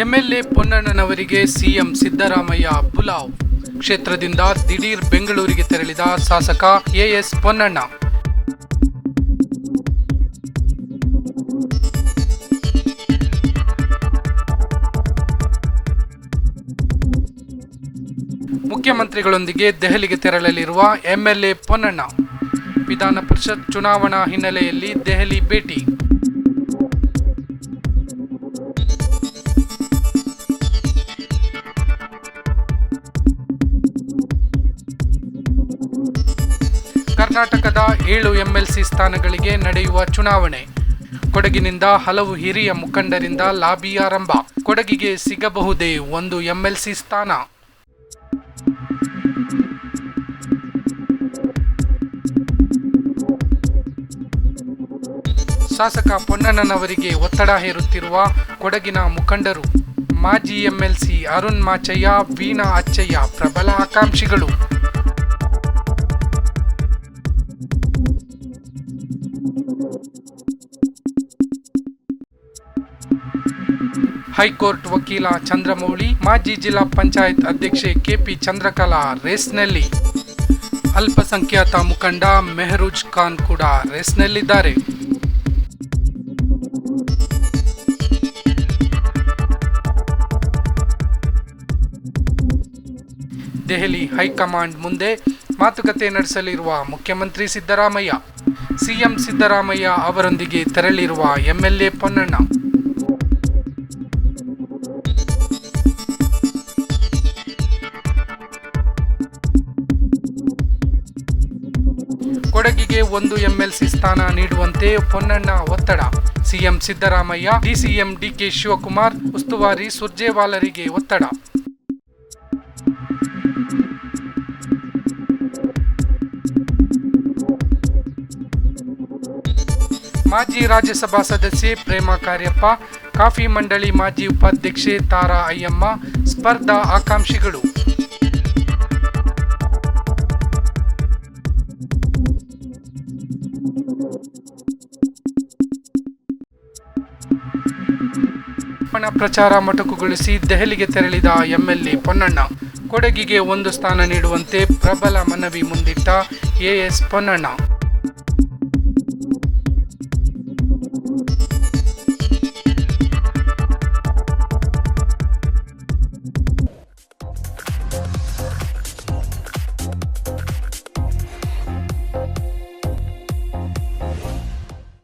MLA ಪೊನ್ನಣ್ಣನವರಿಗೆ CM Siddaramaiah ಪುಲಾವ್. ಕ್ಷೇತ್ರದಿಂದ ದಿಢೀರ್ ಬೆಂಗಳೂರಿಗೆ ತೆರಳಿದ ಶಾಸಕ ಎಎಸ್ ಪೊನ್ನಣ್ಣ. ಮುಖ್ಯಮಂತ್ರಿಗಳೊಂದಿಗೆ ದೆಹಲಿಗೆ ತೆರಳಲಿರುವ ಎಂಎಲ್ಎ ಪೊನ್ನಣ್ಣ. ವಿಧಾನ ಪರಿಷತ್ ಚುನಾವಣಾ ಹಿನ್ನೆಲೆಯಲ್ಲಿ ದೆಹಲಿ ಭೇಟಿ. ಕರ್ನಾಟಕದ ಏಳು ಎಂಎಲ್ಸಿ ಸ್ಥಾನಗಳಿಗೆ ನಡೆಯುವ ಚುನಾವಣೆ. ಕೊಡಗಿನಿಂದ ಹಲವು ಹಿರಿಯ ಮುಖಂಡರಿಂದ ಲಾಬಿ ಆರಂಭ. ಕೊಡಗಿಗೆ ಸಿಗಬಹುದೇ ಒಂದು ಎಂಎಲ್ಸಿ ಸ್ಥಾನ? ಶಾಸಕ ಪೊನ್ನಣ್ಣನವರಿಗೆ ಒತ್ತಡ ಹೇರುತ್ತಿರುವ ಕೊಡಗಿನ ಮುಖಂಡರು, ಮಾಜಿ ಎಂಎಲ್ಸಿ ಅರುಣ್ ಮಾಚಯ್ಯ, ವೀಣಾ ಅಚ್ಚಯ್ಯ ಪ್ರಬಲ ಆಕಾಂಕ್ಷಿಗಳು. ಹೈಕೋರ್ಟ್ ವಕೀಲ ಚಂದ್ರಮೌಳಿ, ಮಾಜಿ ಜಿಲ್ಲಾ ಪಂಚಾಯತ್ ಅಧ್ಯಕ್ಷೆ ಕೆಪಿ ಚಂದ್ರಕಲಾ ರೇಸ್ನಲ್ಲಿ. ಅಲ್ಪಸಂಖ್ಯಾತ ಮುಖಂಡ ಮೆಹರೂಜ್ ಖಾನ್ ಕೂಡ ರೇಸ್ನಲ್ಲಿದ್ದಾರೆ. ದೆಹಲಿ ಹೈಕಮಾಂಡ್ ಮುಂದೆ ಮಾತುಕತೆ ನಡೆಸಲಿರುವ ಮುಖ್ಯಮಂತ್ರಿ ಸಿದ್ದರಾಮಯ್ಯ. ಸಿಎಂ ಸಿದ್ದರಾಮಯ್ಯ ಅವರೊಂದಿಗೆ ತೆರಳಿರುವ ಎಂಎಲ್ಎ ಪೊನ್ನಣ್ಣ. ಕೊಡಗಿಗೆ ಒಂದು ಎಂಎಲ್ಸಿ ಸ್ಥಾನ ನೀಡುವಂತೆ ಪೊನ್ನಣ್ಣ ಒತ್ತಡ. CM Siddaramaiah, DCM DK Shivakumar, ಉಸ್ತುವಾರಿ ಸುರ್ಜೇವಾಲರಿಗೆ ಒತ್ತಡ. ಮಾಜಿ ರಾಜ್ಯಸಭಾ ಸದಸ್ಯೆ ಪ್ರೇಮ ಕಾರ್ಯಪ್ಪ, ಕಾಫಿ ಮಂಡಳಿ ಮಾಜಿ ಉಪಾಧ್ಯಕ್ಷೆ ತಾರಾ ಅಯ್ಯಮ್ಮ, ಸ್ಪರ್ಧಾ ಆಕಾಂಕ್ಷಿಗಳು. ಪ್ರಚಾರ ಮೊಟಕುಗೊಳಿಸಿ ದೆಹಲಿಗೆ ತೆರಳಿದ ಎಂಎಲ್ಎ ಪೊನ್ನಣ್ಣ. ಕೊಡಗಿಗೆ ಒಂದು ಸ್ಥಾನ ನೀಡುವಂತೆ ಪ್ರಬಲ ಮನವಿ ಮುಂದಿಟ್ಟ ಎಎಸ್ ಪೊನ್ನಣ್ಣ.